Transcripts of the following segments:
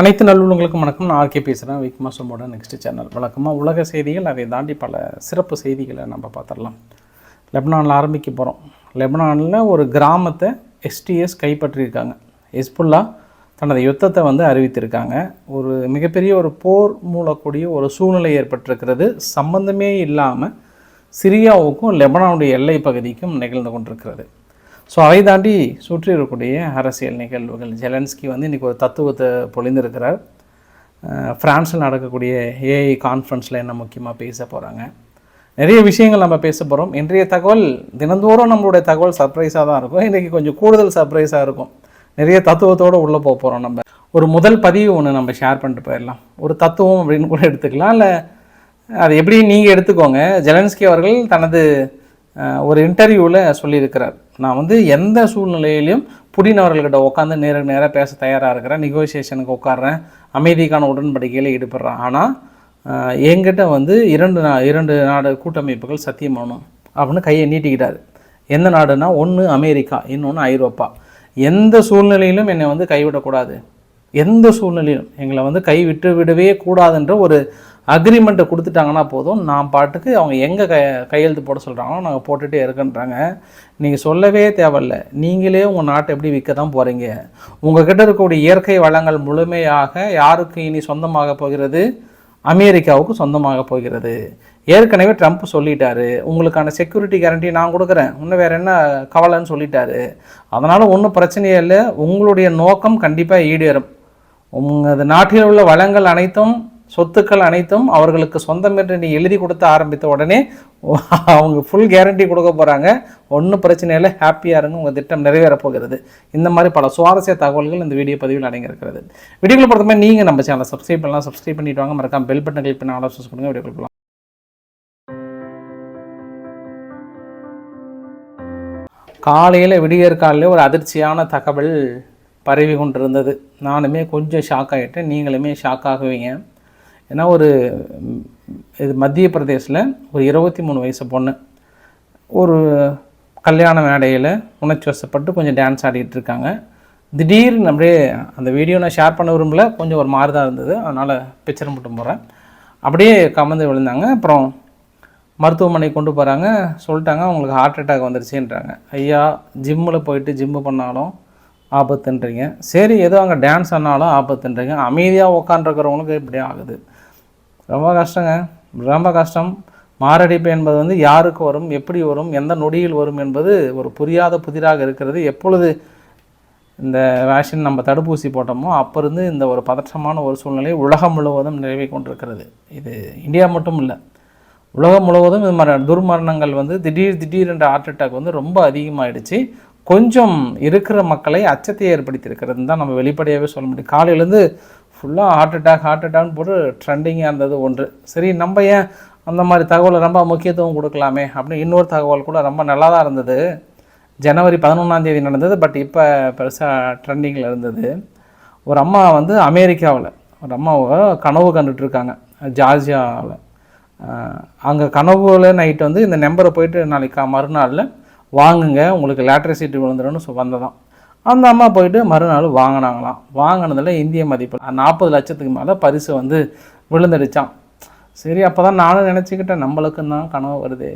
அனைத்து நல்லுள்ளங்களுக்கும் வணக்கம். நான் ஆர்கே பேசுகிறேன் விக்மா சோமோட நெக்ஸ்ட் சேனல் வழக்கமாக உலக செய்திகள் அதை தாண்டி பல சிறப்பு செய்திகளை நம்ம பார்த்துடலாம். லெபனானில் ஆரம்பிக்க போகிறோம் லெபனானில் ஒரு கிராமத்தை எஸ்டிஎஸ் கைப்பற்றியிருக்காங்க. ஹெஸ்புல்லா தனது யுத்தத்தை வந்து அறிவித்திருக்காங்க. ஒரு மிகப்பெரிய ஒரு போர் மூலக்கூடிய ஒரு சூழ்நிலை ஏற்பட்டிருக்கிறது. சம்பந்தமே இல்லாமல் சிரியாவுக்கும் லெபனானுடைய எல்லை பகுதிக்கும் நிகழ்ந்து கொண்டிருக்கிறது. ஸோ அதை தாண்டி சுற்றி இருக்கக்கூடிய அரசியல் நிகழ்வுகள். ஜெலன்ஸ்கி வந்து இன்றைக்கி ஒரு தத்துவத்தை பொழிந்திருக்கிறார். ஃப்ரான்ஸில் நடக்கக்கூடிய ஏஐ கான்ஃபரன்ஸில் என்ன முக்கியமாக பேச போகிறாங்க நிறைய விஷயங்கள் நம்ம பேச போகிறோம் இன்றைய தகவல் தினந்தோறும் நம்மளுடைய தகவல் சர்ப்ரைஸாக தான் இருக்கும். இன்றைக்கி கொஞ்சம் கூடுதல் சர்ப்ரைஸாக இருக்கும். நிறைய தத்துவத்தோடு உள்ளே போக போகிறோம் நம்ம. ஒரு முதல் பதிவு ஒன்று நம்ம ஷேர் பண்ணிட்டு போயிடலாம். ஒரு தத்துவம் அப்படின்னு கூட எடுத்துக்கலாம். இல்லை அது எப்படி நீங்கள் எடுத்துக்கோங்க. ஜெலன்ஸ்கி அவர்கள் தனது ஒரு இன்டர்வியூவில் சொல்லியிருக்கிறார். நான் வந்து எந்த சூழ்நிலையிலையும் புடினவர்கள்கிட்ட உட்காந்து நேருக்கு நேராக பேச தயாராக இருக்கிறேன். நெகோசியேஷனுக்கு உட்காடுறேன் அமைதிக்கான உடன்படிக்கையில் ஈடுபடுறேன். ஆனால் என்கிட்ட வந்து இரண்டு நா இரண்டு நாடு கூட்டமைப்புகள் சத்தியம் அப்படின்னு கையை நீட்டிக்கிட்டார். எந்த நாடுனா ஒன்று அமெரிக்கா இன்னொன்று ஐரோப்பா. எந்த சூழ்நிலையிலும் என்னை வந்து கைவிடக்கூடாது. எந்த சூழ்நிலையிலும் எங்களை வந்து கைவிட்டு விடவே கூடாதுன்ற ஒரு அக்ரிமெண்ட்டை கொடுத்துட்டாங்கன்னா போதும். நான் பாட்டுக்கு அவங்க எங்கே க கையெழுத்து போட சொல்கிறாங்களோ நாங்கள் போட்டுகிட்டே இருக்கன்றாங்க. நீங்கள் சொல்லவே தேவையில்ல. நீங்களே உங்கள் நாட்டை எப்படி விற்க தான் போகிறீங்க உங்ககிட்ட இருக்கக்கூடிய இயற்கை வளங்கள் முழுமையாக யாருக்கு இனி சொந்தமாக போகிறது? அமெரிக்காவுக்கு சொந்தமாக போகிறது. ஏற்கனவே ட்ரம்ப் சொல்லிட்டாரு. உங்களுக்கான செக்யூரிட்டி கேரண்டி நான் கொடுக்குறேன். இன்னும் வேறு என்ன கவலைன்னு சொல்லிட்டாரு. அதனால் ஒன்றும் பிரச்சனையே இல்லை. உங்களுடைய நோக்கம் கண்டிப்பாக ஈடேறும். உங்கள் நாட்டில் உள்ள வளங்கள் அனைத்தும் சொத்துக்கள் அனைத்தும் அவர்களுக்கு சொந்தம் என்று நீ எழுதி கொடுத்து ஆரம்பித்த உடனே அவங்க ஃபுல் கேரண்டி கொடுக்க போகிறாங்க ஒன்றும் பிரச்சனை இல்லை. ஹாப்பியாக இருங்க. உங்கள் திட்டம் நிறைவேறப் போகிறது. இந்த மாதிரி பல சுவாரஸ்ய தகவல்கள் இந்த வீடியோ பதிவில் அடங்கியிருக்கிறது. வீடியோவில் பொறுத்தமே நீங்கள் நம்ம சேனலை சப்ஸ்கிரைப் பண்ணலாம். சப்ஸ்கிரைப் பண்ணிட்டு வாங்க. மறக்காம பெல் பட்டன் கிளிக் பண்ண ஆலோசனை கொடுங்க வீடியோ கொடுக்கலாம் காலையில் விடியற் காலையில் ஒரு அதிர்ச்சியான தகவல் பரவி கொண்டிருந்தது. நானுமே கொஞ்சம் ஷாக் ஆகிட்டேன் நீங்களுமே ஷாக் ஆகுவீங்க. ஏன்னா ஒரு இது மத்திய பிரதேசில் ஒரு இருபத்தி மூணு வயசு பொண்ணு. ஒரு கல்யாண மேடையில் உணர்ச்சி வசப்பட்டு கொஞ்சம் டான்ஸ் ஆடிட்டு இருக்காங்க. திடீர்னு அப்படியே அந்த வீடியோ நான் ஷேர் பண்ண விரும்பல. கொஞ்சம் ஒரு மாதிரி தான் இருந்தது. அதனால் பிக்சர் மட்டும் போகிறேன் அப்படியே கமந்து விழுந்தாங்க. அப்புறம் மருத்துவமனை கொண்டு போகிறாங்க சொல்லிட்டாங்க அவங்களுக்கு ஹார்ட் அட்டாக் வந்துருச்சுன்றாங்க. ஐயா ஜிம்மில் போயிட்டு ஜிம்மு பண்ணாலும் ஆபத்துன்றீங்க. சரி ஏதோ அங்கே டான்ஸ் ஆனாலும் ஆபத்துன்றீங்க. அமைதியாக உட்காந்துருக்கிறவங்களுக்கு இப்படி ஆகுது. ரொம்ப கஷ்டங்க. ரொம்ப கஷ்டம். மாரடைப்பு என்பது வந்து யாருக்கு வரும் எப்படி வரும் எந்த நொடியில் வரும் என்பது ஒரு புரியாத புதிராக இருக்கிறது. எப்பொழுது இந்த வேக்சின் நம்ம தடுப்பூசி போட்டோமோ அப்போ இருந்து இந்த ஒரு பதற்றமான ஒரு சூழ்நிலை உலகம் முழுவதும் நிலவி கொண்டிருக்கிறது. இது இந்தியா மட்டும் இல்லை. உலகம் முழுவதும் இது மாதிரி துர்மரணங்கள் வந்து திடீர் திடீர் என்ற ஹார்ட் அட்டாக் வந்து ரொம்ப அதிகமாகிடுச்சு கொஞ்சம் இருக்கிற மக்களை அச்சத்தை ஏற்படுத்தியிருக்கிறதுன்னு தான் நம்ம வெளிப்படையாகவே சொல்ல முடியும். காலையிலேருந்து ஃபுல்லாக ஹார்ட் அட்டாக் ஹார்ட் அட்டாக்னு போட்டு ட்ரெண்டிங்காக இருந்தது ஒன்று. சரி நம்ம ஏன் அந்த மாதிரி தகவலை ரொம்ப முக்கியத்துவம் கொடுக்கலாமே அப்படின்னு இன்னொரு தகவல் கூட ரொம்ப நல்லா தான் இருந்தது. ஜனவரி பதினொன்றாந்தேதி நடந்தது பட் இப்போ பெருசாக ட்ரெண்டிங்கில் இருந்தது. ஒரு அம்மா வந்து அமெரிக்காவில் ஒரு அம்மாவை கனவு கண்டுட்ருக்காங்க ஜார்ஜியாவில் அங்கே கனவுல நைட்டு வந்து இந்த நம்பரை போயிட்டு நாளைக்கு மறுநாளில் வாங்குங்க உங்களுக்கு லேட்ரி சீட்டு விழுந்துடும் சொ அந்த அம்மா போயிட்டு மறுநாள் வாங்கினாங்களாம். வாங்கினதில் இந்திய மதிப்பு. நாற்பது லட்சத்துக்கு மேலே பரிசு வந்து விழுந்துடுச்சான் சரி அப்போ தான் நானும் நினச்சிக்கிட்டேன் நம்மளுக்கும் தான் கனவு வருது.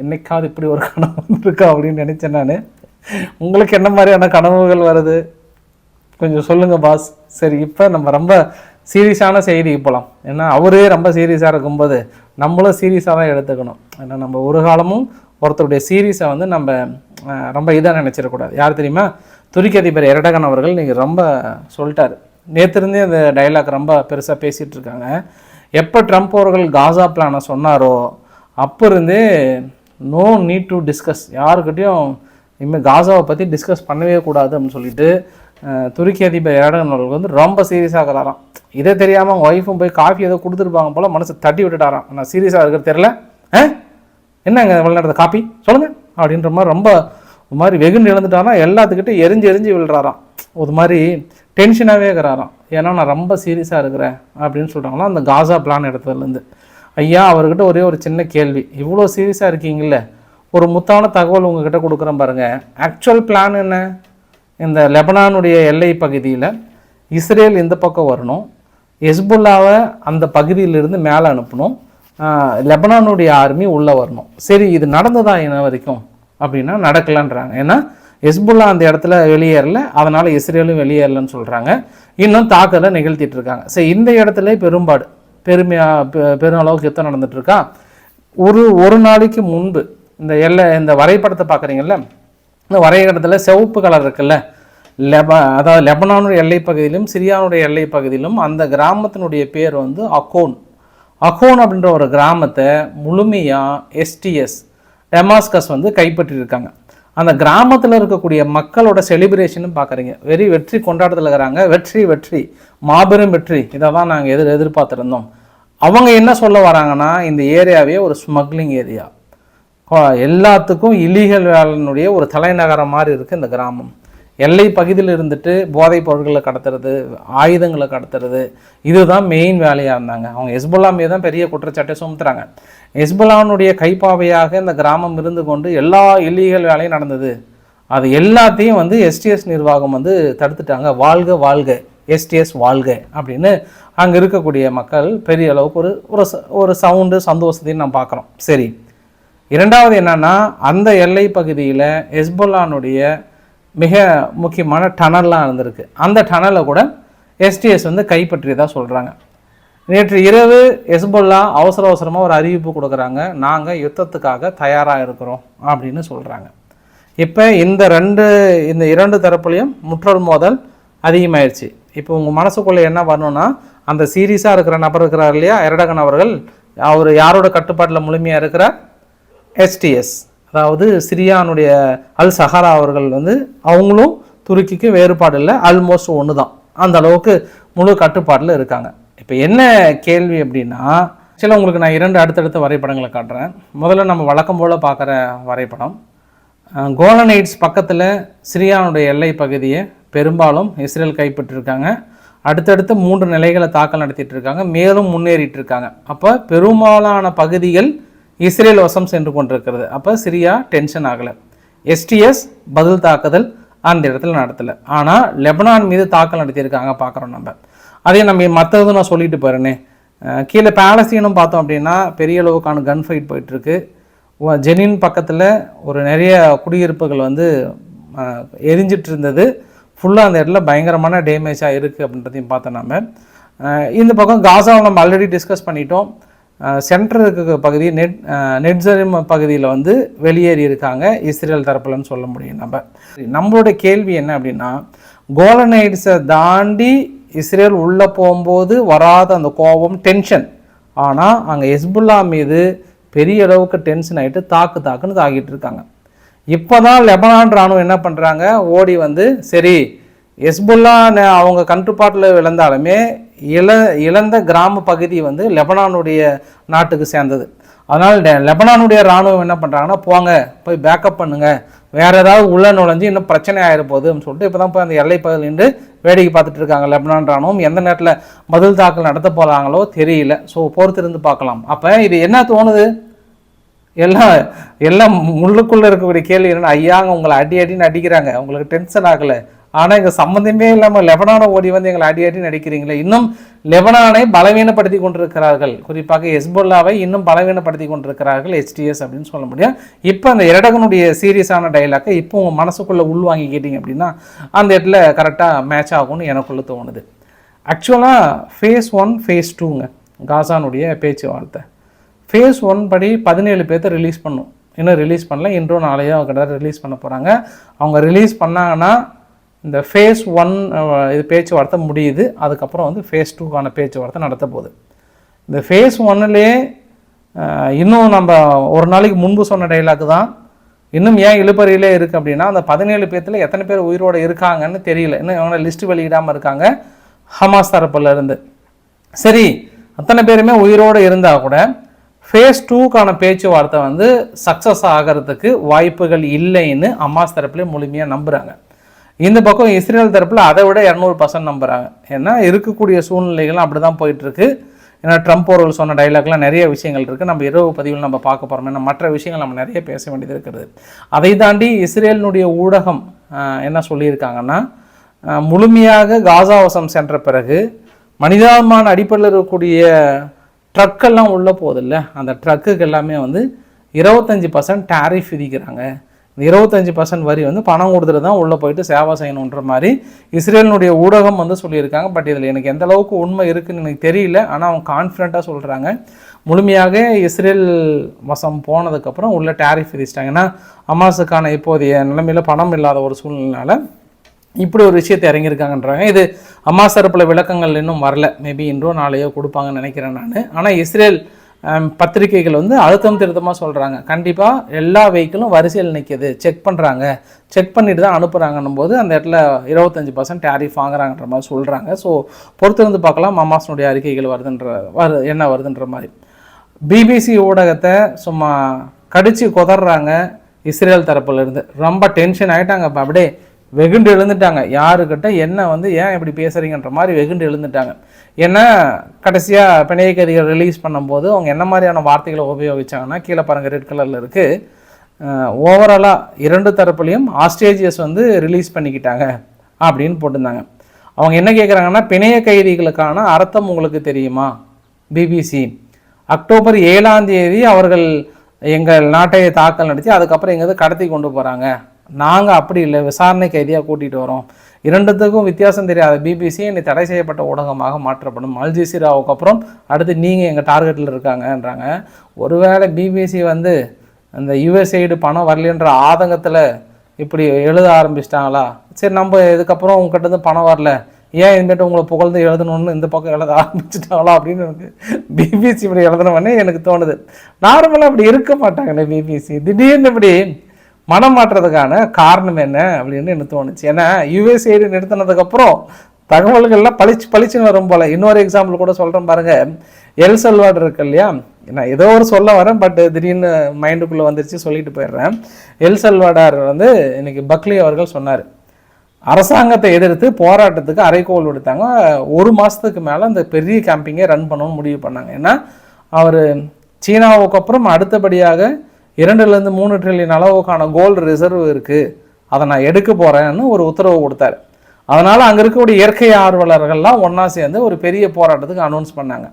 என்னைக்காவது இப்படி ஒரு கனவு வந்திருக்கா அப்படின்னு நினச்சேன் நான். உங்களுக்கு என்ன மாதிரியான கனவுகள் வருது? கொஞ்சம் சொல்லுங்கள் பாஸ். சரி இப்போ நம்ம ரொம்ப சீரியஸான செய்திக்கு போகலாம் ஏன்னா அவரே ரொம்ப சீரியஸாக இருக்கும்போது நம்மளும் சீரியஸாக தான் எடுத்துக்கணும். ஏன்னா நம்ம ஒரு காலமும் ஒருத்தருடைய சீரியஸை வந்து நம்ம ரொம்ப இதாக நினச்சிடக்கூடாது. யார் தெரியுமா? துருக்கி அதிபர் எரடகன் அவர்கள் நீங்கள் ரொம்ப சொல்லிட்டார். நேற்றிருந்தே அந்த டைலாக் ரொம்ப பெருசாக பேசிகிட்டு இருக்காங்க. எப்போ ட்ரம்ப் அவர்கள் காசா பிளானை சொன்னாரோ அப்போ இருந்தே நோ நீட் டு டிஸ்கஸ் யாருக்கிட்டையும் இனிமேல் காசாவை பற்றி டிஸ்கஸ் பண்ணவே கூடாது அப்படின்னு சொல்லிட்டு துருக்கி அதிபர் எரடகன் அவர்கள் வந்து ரொம்ப சீரியஸாக இருக்கிறாராம். இதே தெரியாமல் அவங்க ஒய்ஃபும் போய் காஃபி ஏதோ கொடுத்துருப்பாங்க போல் மனசை தட்டி விட்டுட்டாராம். நான் சீரியஸாக இருக்கிறது தெரில ஆ என்னங்க நேரத்தை காப்பி சொல்லுங்கள் அப்படின்ற மாதிரி ரொம்ப ஒரு மாதிரி வெகுண்டு இழந்துட்டாராம் எல்லாத்துக்கிட்டே எரிஞ்சு எரிஞ்சு விழுறாராம். ஒரு மாதிரி டென்ஷனாகவே இருக்கிறாராம். ஏன்னா நான் ரொம்ப சீரியஸாக இருக்கிறேன் அப்படின்னு சொல்கிறாங்களா அந்த காசா பிளான் இடத்துலேருந்து ஐயா அவர்கிட்ட ஒரே ஒரு சின்ன கேள்வி. இவ்வளோ சீரியஸாக இருக்கீங்கள ஒரு முத்தான தகவல் உங்ககிட்ட கொடுக்குறேன் பாருங்கள் ஆக்சுவல் பிளான் என்ன? இந்த லெபனானுடைய எல்லை பகுதியில் இஸ்ரேல் இந்த பக்கம் வரணும். ஹெஸ்புல்லாவை அந்த பகுதியிலிருந்து மேலே அனுப்பணும். லெபனானுடைய ஆர்மி உள்ளே வரணும். சரி இது நடந்ததா என்ன வரைக்கும்? அப்படின்னா நடக்கலன்றாங்க. ஏன்னா ஹெஸ்புல்லா அந்த இடத்துல வெளியேறல அதனால் இஸ்ரேலும் வெளியேறலன்னு சொல்கிறாங்க இன்னும் தாக்கலை நிகழ்த்திட்டு இருக்காங்க. சரி இந்த இடத்துல பெரும்பாடு பெருமையாக பெ- பெருமளவுக்கு யுத்தம் நடந்துட்டுருக்கா? ஒரு ஒரு நாளைக்கு முன்பு இந்த எல்லை இந்த வரைபடத்தை பார்க்குறீங்கல்ல இந்த வரைபடத்தில் சிவப்பு கலர் இருக்குல்ல லெப அதாவது லெபனானுடைய எல்லை பகுதியிலும் சிரியானுடைய எல்லை பகுதியிலும் அந்த கிராமத்தினுடைய பேர் வந்து அகோன். அகோன் அப்படின்ற ஒரு கிராமத்தை முழுமையாக எஸ்டிஎஸ் டெமாஸ்கஸ் வந்து கைப்பற்றியிருக்காங்க. அந்த கிராமத்தில் இருக்கக்கூடிய மக்களோட செலிப்ரேஷனும் பார்க்குறீங்க. வெறி வெற்றி கொண்டாட்டத்தில் இருக்கிறாங்க. வெற்றி வெற்றி. மாபெரும் வெற்றி. இதை தான் நாங்கள் எதிர் எதிர்பார்த்துருந்தோம். அவங்க என்ன சொல்ல வராங்கன்னா இந்த ஏரியாவே ஒரு ஸ்மக்லிங் ஏரியா. எல்லாத்துக்கும் இலீகல் வேலையினுடைய ஒரு தலைநகரம் மாதிரி இருக்குது இந்த கிராமம். எல்லை பகுதியில் இருந்துட்டு போதைப் பொருட்களை கடத்துறது ஆயுதங்களை கடத்துறது இதுதான் மெயின் வேலையாக இருந்தாங்க. அவங்க ஹெஸ்புல்லா மீது தான் பெரிய குற்றச்சாட்டை சுமத்துறாங்க. ஹெஸ்புல்லானுடைய கைப்பாவையாக இந்த கிராமம் இருந்து கொண்டு எல்லா இல்லீகல் வேலையும் நடந்தது. அது எல்லாத்தையும் வந்து எஸ்டிஎஸ் நிர்வாகம் வந்து தடுத்துட்டாங்க. வாழ்க வாழ்க எஸ்டிஎஸ் வாழ்க அப்படின்னு அங்கே இருக்கக்கூடிய மக்கள் பெரிய அளவுக்கு ஒரு ஒரு ச- ஒரு சவுண்டு சந்தோஷத்தையும் நம்ம பார்க்குறோம். சரி. இரண்டாவது என்னன்னா அந்த எல்லை பகுதியில் ஹெஸ்புல்லானுடைய மிக முக்கியமான டனல்லாம் இருந்திருக்கு. அந்த டனலை கூட எஸ்டிஎஸ் வந்து கைப்பற்றியதாக சொல்கிறாங்க நேற்று இரவு எஸ்பொல்லா அவசர அவசரமாக ஒரு அறிவிப்பு கொடுக்குறாங்க. நாங்கள் யுத்தத்துக்காக தயாராக இருக்கிறோம் அப்படின்னு சொல்கிறாங்க இப்போ இந்த ரெண்டு இந்த இரண்டு தரப்புலையும் முற்றல் மோதல் அதிகமாயிருச்சு. இப்போ உங்கள் மனசுக்குள்ளே என்ன வரணும்னா அந்த சீரியஸாக இருக்கிற நபர் இருக்கிறார் இல்லையா? எரடகன் அவர்கள் அவர் யாரோட கட்டுப்பாட்டில் முழுமையாக இருக்கிறார்? எஸ்டிஎஸ் அதாவது சிரியானுடைய அல் சஹாரா அவர்கள் வந்து அவங்களும் துருக்கிக்கு வேறுபாடு இல்லை ஆல்மோஸ்ட் ஒன்று தான் அந்த அளவுக்கு முழு கட்டுப்பாட்டில் இருக்காங்க. இப்போ என்ன கேள்வி அப்படின்னா சில உங்களுக்கு நான் இரண்டு அடுத்தடுத்த வரைபடங்களை காட்டுறேன். முதல்ல நம்ம வழக்கம் போல் பார்க்குற வரைபடம். கோலனைட்ஸ் பக்கத்தில் சிரியானுடைய எல்லை பகுதியை பெரும்பாலும் இஸ்ரேல் கைப்பற்றிருக்காங்க. அடுத்தடுத்து மூன்று நிலைகளை தாக்கல் நடத்திட்டு இருக்காங்க. மேலும் முன்னேறிட்டு இருக்காங்க. அப்போ பெரும்பாலான பகுதிகள் இஸ்ரேல் வசம் சென்று கொண்டிருக்கிறது. அப்போ சிரியா டென்ஷன் ஆகலை. எஸ்டிஎஸ் பதில் தாக்குதல் அந்த இடத்துல நடத்தலை. ஆனால் லெபனான் மீது தாக்கல் நடத்தியிருக்காங்க பார்க்குறோம் நம்ம. அதே நம்ம மற்றதும் நான் சொல்லிட்டு போகிறேனே கீழே பேலஸ்தீனும் பார்த்தோம் அப்படின்னா பெரிய அளவுக்கான கன் ஃபைட் போயிட்டுருக்கு ஜெனின் பக்கத்தில் ஒரு நிறைய குடியிருப்புகள் வந்து எரிஞ்சிட்டு இருந்தது ஃபுல்லாக அந்த இடத்துல பயங்கரமான டேமேஜாக இருக்குது அப்படின்றதையும் பார்த்தோம் நம்ம. இந்த பக்கம் காசாவை நம்ம ஆல்ரெடி டிஸ்கஸ் பண்ணிட்டோம். சென்டர் பகுதி நெட் நெட்ஜரிம் பகுதியில் வந்து வெளியேறி இருக்காங்க இஸ்ரேல் தரப்புலன்னு சொல்ல முடியும் நம்ம. நம்மளோட கேள்வி என்ன அப்படின்னா கோலனைட்ஸை தாண்டி இஸ்ரேல் உள்ளே போகும்போது வராத அந்த கோபம் டென்ஷன் ஆனால் அங்கே ஹெஸ்புல்லா மீது பெரிய அளவுக்கு டென்ஷன் ஆகிட்டு தாக்கு தாக்குன்னு தாக்கிட்டு இருக்காங்க. இப்போ தான் லெபனான் ராணுவம் என்ன பண்ணுறாங்க ஓடி வந்து சரி ஹெஸ்புல்லா ந- அவங்க கட்டுப்பாட்டில் விழுந்தாலுமே இழ இழந்த கிராம பகுதி வந்து லெபனானுடைய நாட்டுக்கு சேர்ந்தது. அதனால் லெபனானுடைய ராணுவம் என்ன பண்ணுறாங்கன்னா போங்க போய் பேக்கப் பண்ணுங்க. வேறு ஏதாவது உள்ள நுழைஞ்சு இன்னும் பிரச்சனை ஆயிர போகுதுன்னு சொல்லிட்டு இப்போ தான் போய் அந்த எல்லை பகுதியில் நின்று வேடிக்கை பார்த்துட்டு இருக்காங்க லெபனான் ராணுவம் எந்த நேரத்தில் பதில் தாக்கல் நடத்த போகிறாங்களோ தெரியல. ஸோ பொறுத்திருந்து பார்க்கலாம். அப்போ இது என்ன தோணுது? எல்லாம் எல்லாம் முள்ளுக்குள்ளே இருக்கக்கூடிய கேள்வி என்னென்னா ஐயாங்க உங்களை அடி அடின்னு அடிக்கிறாங்க. உங்களுக்கு டென்ஷன் ஆகலை. ஆனால் இங்கே சம்மந்தமே இல்லாமல் லெபனானை ஓடி வந்து எங்களை அடி அடின்னு இன்னும் லெபனானை பலவீனப்படுத்தி கொண்டிருக்கிறார்கள். குறிப்பாக ஹெஸ்புல்லாவை இன்னும் பலவீனப்படுத்தி கொண்டிருக்கிறார்கள் ஹெச்டிஎஸ் அப்படின்னு சொல்ல முடியும். இப்போ அந்த இரடகனுடைய சீரியஸான டைலாக்கை இப்போ உங்கள் மனசுக்குள்ளே உள்வாங்கி கேட்டீங்க அப்படின்னா அந்த இடத்துல கரெக்டாக மேட்ச் ஆகும்னு எனக்குள்ளே தோணுது. ஆக்சுவலாக ஃபேஸ் ஒன் ஃபேஸ் டூங்க காசானுடைய பேச்சுவார்த்தை. ஃபேஸ் ஒன் படி பதினேழு பேர்த்த ரிலீஸ் பண்ணும். இன்னும் ரிலீஸ் பண்ணல இன்றும் நாளையோ கிட்ட ரிலீஸ் பண்ண போகிறாங்க அவங்க ரிலீஸ் பண்ணாங்கன்னா இந்த ஃபேஸ் ஒன் இது பேச்சுவார்த்தை முடியுது. அதுக்கப்புறம் வந்து ஃபேஸ் டூக்கான பேச்சுவார்த்தை நடத்த போகுது. இந்த ஃபேஸ் ஒன்னுலேயே இன்னும் நம்ம ஒரு நாளைக்கு முன்பு சொன்ன டைலாக் தான். இன்னும் ஏன் இழுப்பறையிலே இருக்குது அப்படின்னா அந்த பதினேழு பேர்த்தில் எத்தனை பேர் உயிரோடு இருக்காங்கன்னு தெரியல. இன்னும் அவங்க லிஸ்ட் வெளியிடாமல் இருக்காங்க. ஹமாஸ் தரப்புலேருந்து சரி அத்தனை பேருமே உயிரோடு இருந்தால் கூட ஃபேஸ் டூக்கான பேச்சுவார்த்தை வந்து சக்ஸஸ் ஆகிறதுக்கு வாய்ப்புகள் இல்லைன்னு அம்மாஸ் தரப்புலேயே முழுமையாக நம்புகிறாங்க இந்த பக்கம் இஸ்ரேல் தரப்பில் அதை விட இரநூறு பர்சன்ட் நம்புகிறாங்க ஏன்னா இருக்கக்கூடிய சூழ்நிலைகள் அப்படி தான் போயிட்டுருக்கு. ஏன்னா ட்ரம்ப் அவர்கள் சொன்ன டைலாக்லாம் நிறைய விஷயங்கள் இருக்குது நம்ம இரவு பதிவில் நம்ம பார்க்க போகிறோம் ஏன்னா மற்ற விஷயங்கள் நம்ம நிறைய பேச வேண்டியது இருக்கிறது. அதை தாண்டி இஸ்ரேலினுடைய ஊடகம் என்ன சொல்லியிருக்காங்கன்னா முழுமையாக காசாவசம் சென்ற பிறகு மனிதாபிமான அடிப்படையில் இருக்கக்கூடிய ட்ரக்கெல்லாம் உள்ளே போகுதில்ல அந்த ட்ரக்குக்கு எல்லாமே வந்து இருபத்தஞ்சி பர்சன்ட் டேரிஃப் விதிக்கிறாங்க. இருபத்தஞ்சி பர்சன்ட் வரி வந்து பணம் கொடுத்துட்டு தான் உள்ளே போயிட்டு சேவை செய்யணுன்ற மாதிரி இஸ்ரேலினுடைய ஊடகம் வந்து சொல்லியிருக்காங்க. பட் இதில் எனக்கு எந்த அளவுக்கு உண்மை இருக்குன்னு எனக்கு தெரியல. ஆனால் அவங்க கான்ஃபிடண்ட்டாக சொல்கிறாங்க முழுமையாக இஸ்ரேல் வசம் போனதுக்கப்புறம் உள்ளே டேரிஃப் விதிச்சிட்டாங்க. ஏன்னா அமாஸுக்கான இப்போதைய நிலைமையில் பணம் இல்லாத ஒரு சூழ்நிலைனால இப்படி ஒரு விஷயத்தை இறங்கியிருக்காங்கன்றாங்க. இது அம்மா தரப்புல விளக்கங்கள் இன்னும் வரல. மேபி இன்றோ நாளையோ கொடுப்பாங்கன்னு நினைக்கிறேன் நான். ஆனால் இஸ்ரேல் பத்திரிகைகள் வந்து அழுத்தம் திருத்தமாக சொல்கிறாங்க கண்டிப்பாக எல்லா வெஹிக்கிளும் வரிசையில் நிற்கிது செக் பண்ணுறாங்க செக் பண்ணிட்டு தான் அனுப்புகிறாங்கன்னும் போது அந்த இடத்துல இருபத்தஞ்சி பர்சன்ட் டேரிஃப் வாங்குறாங்கன்ற மாதிரி சொல்கிறாங்க ஸோ பொறுத்திருந்து பார்க்கலாம். அம்மாசனுடைய அறிக்கைகள் வருதுன்ற வரு என்ன வருதுன்ற மாதிரி. பிபிசி ஊடகத்தை சும்மா கடித்து கொதறாங்க இஸ்ரேல் தரப்புலேருந்து ரொம்ப டென்ஷன் ஆகிட்டாங்க இப்போ அப்படியே வெகுண்டு எழுந்துட்டாங்க. யாருக்கிட்ட என்ன வந்து ஏன் இப்படி பேசுறீங்கன்ற மாதிரி வெகுண்டு எழுந்துட்டாங்க. ஏன்னா கடைசியாக பிணைய கைதிகள் ரிலீஸ் பண்ணும்போது அவங்க என்ன மாதிரியான வார்த்தைகளை உபயோகிச்சாங்கன்னா கீழே பாருங்க ரெட் கலரில் இருக்குது ஓவராலாக இரண்டு தரப்புலையும் ஆஸ்ட்ரேஜியஸ் வந்து ரிலீஸ் பண்ணிக்கிட்டாங்க அப்படின்னு போட்டிருந்தாங்க. அவங்க என்ன கேட்குறாங்கன்னா பிணைய கைதிகளுக்கான அர்த்தம் உங்களுக்கு தெரியுமா? பிபிசி அக்டோபர் ஏழாம் தேதி அவர்கள் எங்கள் நாட்டை தாக்கல் நடத்தி அதுக்கப்புறம் எங்கேயாவது கடத்தி கொண்டு போகிறாங்க நாங்கள் அப்படி இல்லை விசாரணை கைதியாக கூட்டிகிட்டு வரோம். இரண்டுத்துக்கும் வித்தியாசம் தெரியாத பிபிசி இன்னை தடை செய்யப்பட்ட ஊடகமாக மாற்றப்படும். அல்ஜிசிராவுக்கு அப்புறம் அடுத்து நீங்கள் எங்கள் டார்கெட்டில் இருக்காங்கன்றாங்க. ஒருவேளை பிபிசி வந்து அந்த யுஎஸ்ஐடு பணம் வரலன்ற ஆதங்கத்தில் இப்படி எழுத ஆரம்பிச்சிட்டாங்களா? சரி நம்ம இதுக்கப்புறம் உங்ககிட்ட இருந்து பணம் வரல. ஏன் இதுமாட்டு உங்களை புகழ்ந்து எழுதணும்னு இந்த பக்கம் எழுத ஆரம்பிச்சிட்டாங்களா அப்படின்னு எனக்கு பிபிசி இப்படி எழுதணும்னே எனக்கு தோணுது. நார்மலாக அப்படி இருக்க மாட்டாங்களே பிபிசி திடீர்னு இப்படி மனம் மாற்றுறதுக்கான காரணம் என்ன அப்படின்னு எனக்கு தோணுச்சு. ஏன்னா யுஎஸ்ஏடி நிறுத்தினதுக்கப்புறம் தகவல்கள்லாம் பளிச்சு பளிச்சுன்னு வரும் போல். இன்னொரு எக்ஸாம்பிள் கூட சொல்கிறேன் பாருங்கள் எல் செல்வாடு இருக்கு இல்லையா? நான் ஏதோ ஒரு சொல்ல வரேன் பட் திடீர்னு மைண்டுக்குள்ளே வந்துருச்சு சொல்லிட்டு போயிடுறேன். எல் செல்வாடார் வந்து இன்னைக்கு பக்லி அவர்கள் சொன்னார். அரசாங்கத்தை எதிர்த்து போராட்டத்துக்கு அரைக்கோள் விடுத்தாங்க. ஒரு மாதத்துக்கு மேலே அந்த பெரிய கேம்பிங்கை ரன் பண்ணணும்னு முடிவு பண்ணாங்க. ஏன்னா அவர் சீனாவுக்கு அப்புறம் அடுத்தபடியாக இரண்டுலேருந்து மூணு ட்ரில்லியன் அளவுக்கான கோல்டு ரிசர்வ் இருக்குது அதை நான் எடுக்க போகிறேன்னு ஒரு உத்தரவு கொடுத்தாரு. அதனால் அங்கே இருக்கக்கூடிய இயற்கை ஆர்வலர்கள்லாம் ஒன்றா சேர்ந்து ஒரு பெரிய போராட்டத்துக்கு அனௌன்ஸ் பண்ணாங்க.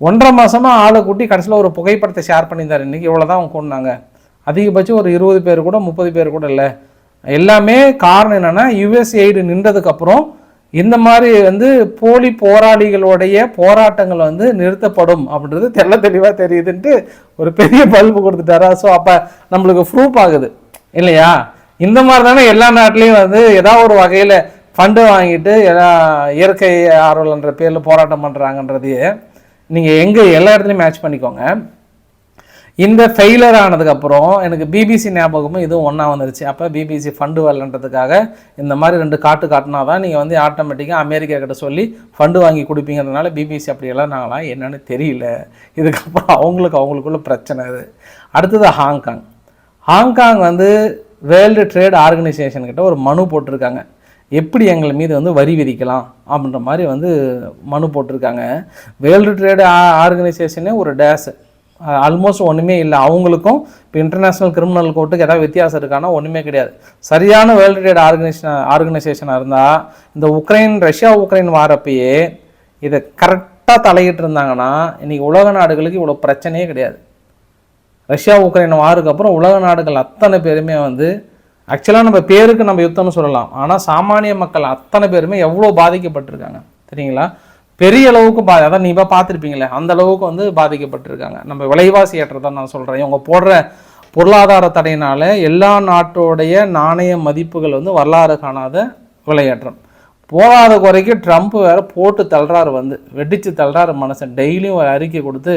ஒன்றரை மாதமாக ஆளை கூட்டி கடைசியில் ஒரு புகைப்படத்தை ஷேர் பண்ணியிருந்தார். இன்றைக்கி இவ்வளோ தான் அவங்க கொண்டாங்க. அதிகபட்சம் ஒரு இருபது பேர் கூட முப்பது பேர் கூட இல்லை. எல்லாமே காரணம் என்னென்னா யுஎஸ் எய்டு நின்றதுக்கப்புறம் இந்த மாதிரி வந்து போலி போராளிகளுடைய போராட்டங்கள் வந்து நிறுத்தப்படும் அப்படின்றது தெல்ல தெளிவாக தெரியுதுன்ட்டு ஒரு பெரிய பல்பு கொடுத்துட்டாரா. ஸோ அப்போ நம்மளுக்கு ப்ரூஃப் ஆகுது. இல்லையா? இந்த மாதிரி தானே எல்லா நாட்டிலையும் வந்து ஏதாவது ஒரு வகையில் ஃபண்டு வாங்கிட்டு எல்லா இயற்கை ஆர்வலன்ற பேரில் போராட்டம் பண்ணுறாங்கன்றதையே நீங்கள் எங்கே எல்லா இடத்துலையும் மேட்ச் பண்ணிக்கோங்க. இந்த ஃபெயிலர் ஆனதுக்கப்புறம் எனக்கு பிபிசி ஞாபகமும் இதுவும் ஒன்றா வந்துருச்சு. அப்போ பிபிசி ஃபண்டு வரலன்றதுக்காக இந்த மாதிரி ரெண்டு காட்டு காட்டினா தான் நீங்கள் வந்து ஆட்டோமேட்டிக்காக அமெரிக்கா கிட்ட சொல்லி ஃபண்டு வாங்கி கொடுப்பீங்கிறதுனால பிபிசி அப்படி நாங்களாம் என்னன்னு தெரியல. இதுக்கப்புறம் அவங்களுக்கு அவங்களுக்குள்ள பிரச்சனை அது. அடுத்தது ஹாங்காங். ஹாங்காங் வந்து வேர்ல்டு ட்ரேட் ஆர்கனைசேஷன் கிட்ட ஒரு மனு போட்டிருக்காங்க. எப்படி எங்கள் மீது வந்து வரி விதிக்கலாம் அப்படின்ற மாதிரி வந்து மனு போட்டிருக்காங்க. வேர்ல்டு ட்ரேடு ஆர்கனைசேஷனே ஒரு டேஸ் ஆல்மோஸ்ட் ஒன்றுமே இல்லை. அவங்களுக்கும் இப்போ இன்டர்நேஷ்னல் கிரிமினல் கோர்ட்டுக்கு ஏதாவது வித்தியாசம் இருக்கானா ஒன்றுமே கிடையாது. சரியான வேர்ல்டு ட்ரேட் ஆர்கனைசேஷன் ஆர்கனைசேஷனாக இருந்தால் இந்த உக்ரைன் ரஷ்யா உக்ரைன் வாரப்பயே இதை கரெக்டாக தலையிட்டு இருந்தாங்கன்னா இன்றைக்கி உலக நாடுகளுக்கு இவ்வளோ பிரச்சனையே கிடையாது. ரஷ்யா உக்ரைன் வாருக்கு அப்புறம் உலக நாடுகள் அத்தனை பேருமே வந்து ஆக்சுவலாக நம்ம பேருக்கு நம்ம யுத்தம்னு சொல்லலாம். ஆனால் சாமானிய மக்கள் அத்தனை பேருமே எவ்வளோ பாதிக்கப்பட்டிருக்காங்க. சரிங்களா பெரிய அளவுக்கு பா அதான் நீ பார்த்துருப்பீங்களே அந்த அளவுக்கு வந்து பாதிக்கப்பட்டிருக்காங்க. நம்ம விலைவாசி ஏற்றதான் நான் சொல்கிறேன் இவங்க போடுற பொருளாதார தடையினால எல்லா நாட்டோடைய நாணய மதிப்புகள் வந்து வரலாறு காணாத விலையேற்றம். போகாத குறைக்கு ட்ரம்ப் வேற போட்டு தள்ளுறாரு வந்து வெடிச்சு தள்ளுறாரு மனுஷன். டெய்லியும் ஒரு அறிக்கை கொடுத்து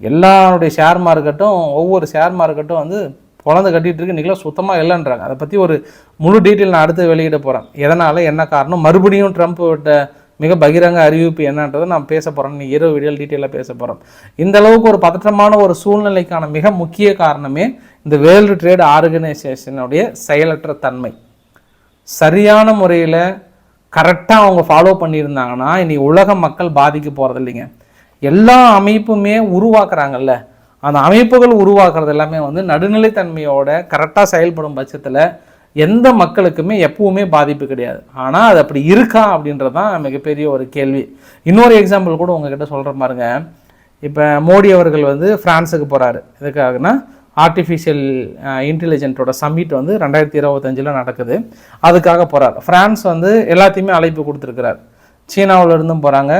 எல்லாருடைய ஷேர் மார்க்கெட்டும் ஒவ்வொரு ஷேர் மார்க்கெட்டும் வந்து குழந்தை கட்டிகிட்டு இருக்கு. இன்றைக்கெல்லாம் சுத்தமாக இல்லைன்றாங்க. அதை பற்றி ஒரு முழு டீட்டெயில் நான் அடுத்து வெளியிட போகிறேன் எதனால் என்ன காரணம்? மறுபடியும் ட்ரம்ப் விட்ட மிக பகிரங்க அறிவிப்பு என்னன்றதை நான் பேச போகிறேன் நீ இரவு வீடியோ டீட்டெயிலாக பேச போகிறோம் இந்த அளவுக்கு ஒரு பதற்றமான ஒரு சூழ்நிலைக்கான மிக முக்கிய காரணமே இந்த வேர்ல்டு ட்ரேட் ஆர்கனைசேஷனுடைய செயலற்ற தன்மை. சரியான முறையில் கரெக்டாக அவங்க ஃபாலோ பண்ணியிருந்தாங்கன்னா இனி உலக மக்கள் பாதிக்க போகிறது இல்லைங்க. எல்லா அமைப்புமே உருவாக்குறாங்கல்ல. அந்த அமைப்புகள் உருவாக்குறது எல்லாமே வந்து நடுநிலைத்தன்மையோட கரெக்டாக செயல்படும் பட்சத்தில் எந்த மக்களுக்குமே எப்பவுமே பாதிப்பு கிடையாது. ஆனால் அது அப்படி இருக்கா அப்படின்றது தான் மிகப்பெரிய ஒரு கேள்வி. இன்னொரு எக்ஸாம்பிள் கூட உங்ககிட்ட சொல்கிற பாருங்க. இப்போ மோடி அவர்கள் வந்து ஃப்ரான்ஸுக்கு போகிறாரு எதுக்காகனா ஆர்டிஃபிஷியல் இன்டெலிஜென்ட்டோட சம்மிட் வந்து ரெண்டாயிரத்தி இருபத்தஞ்சில் நடக்குது. அதுக்காக போகிறார் ஃப்ரான்ஸ் வந்து எல்லாத்தையுமே அழைப்பு கொடுத்துருக்கிறார். சீனாவிலிருந்தும் போகிறாங்க